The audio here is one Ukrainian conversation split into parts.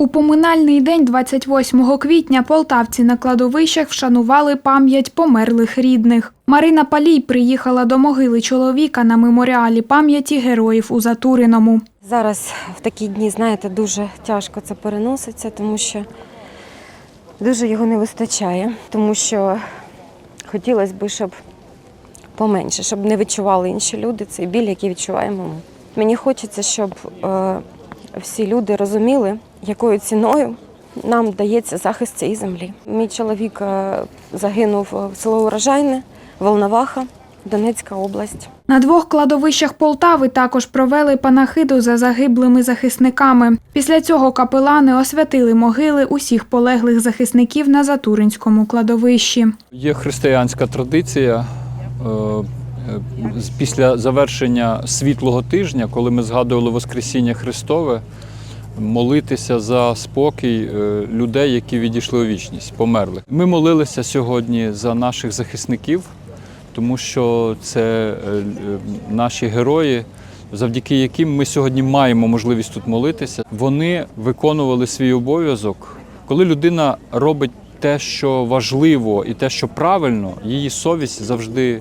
У поминальний день 28 квітня полтавці на кладовищах вшанували пам'ять померлих рідних. Марина Палій приїхала до могили чоловіка на меморіалі пам'яті героїв у Затуриному. Зараз в такі дні, знаєте, дуже тяжко це переноситься, тому що дуже його не вистачає, тому що хотілося б, щоб поменше, щоб не відчували інші люди цей біль, який відчуваємо ми. Мені хочеться, щоб е, всі люди розуміли, якою ціною нам дається захист цієї землі. Мій чоловік е, загинув в село Урожайне, Волноваха, Донецька область. На двох кладовищах Полтави також провели панахиду за загиблими захисниками. Після цього капелани освятили могили усіх полеглих захисників на Затуринському кладовищі. Є християнська традиція е, е, після завершення світлого тижня, коли ми згадували Воскресіння Христове, молитися за спокій е, людей, які відійшли у вічність, померли. Ми молилися сьогодні за наших захисників, тому що це е, е, наші герої. Завдяки яким ми сьогодні маємо можливість тут молитися, вони виконували свій обов'язок. Коли людина робить те, що важливо, і те, що правильно, її совість завжди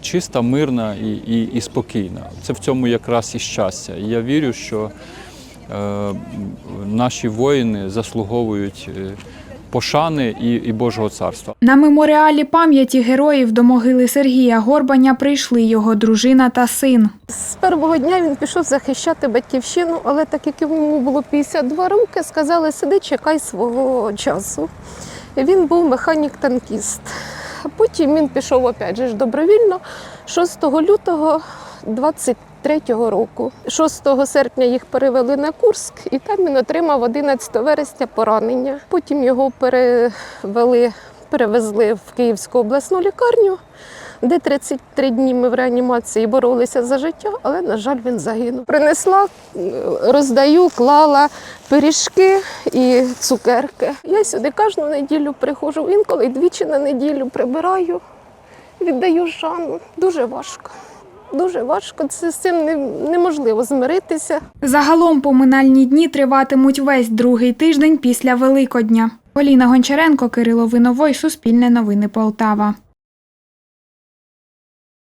чиста, мирна і, і, і спокійна. Це в цьому якраз і щастя. І я вірю, що е, наші воїни заслуговують е, пошани і, і Божого царства. На меморіалі пам'яті героїв до могили Сергія Горбаня прийшли його дружина та син. З першого дня він пішов захищати батьківщину, але так як йому було 52 роки, сказали, сиди, чекай свого часу. Він був механік-танкіст. А потім він пішов опять же добровільно 6 лютого 23-го року. 6 серпня їх перевели на Курск, і там він отримав 11 вересня поранення. Потім його перевели, перевезли в Київську обласну лікарню де 33 дні ми в реанімації боролися за життя, але, на жаль, він загинув. Принесла, роздаю, клала пиріжки і цукерки. Я сюди кожну неділю приходжу, інколи двічі на неділю прибираю, віддаю Жанну. Дуже важко. Дуже важко. Це з цим не- неможливо змиритися. Загалом поминальні дні триватимуть весь другий тиждень після Великодня. Поліна Гончаренко, Кирило Виновой, Суспільне новини Полтава.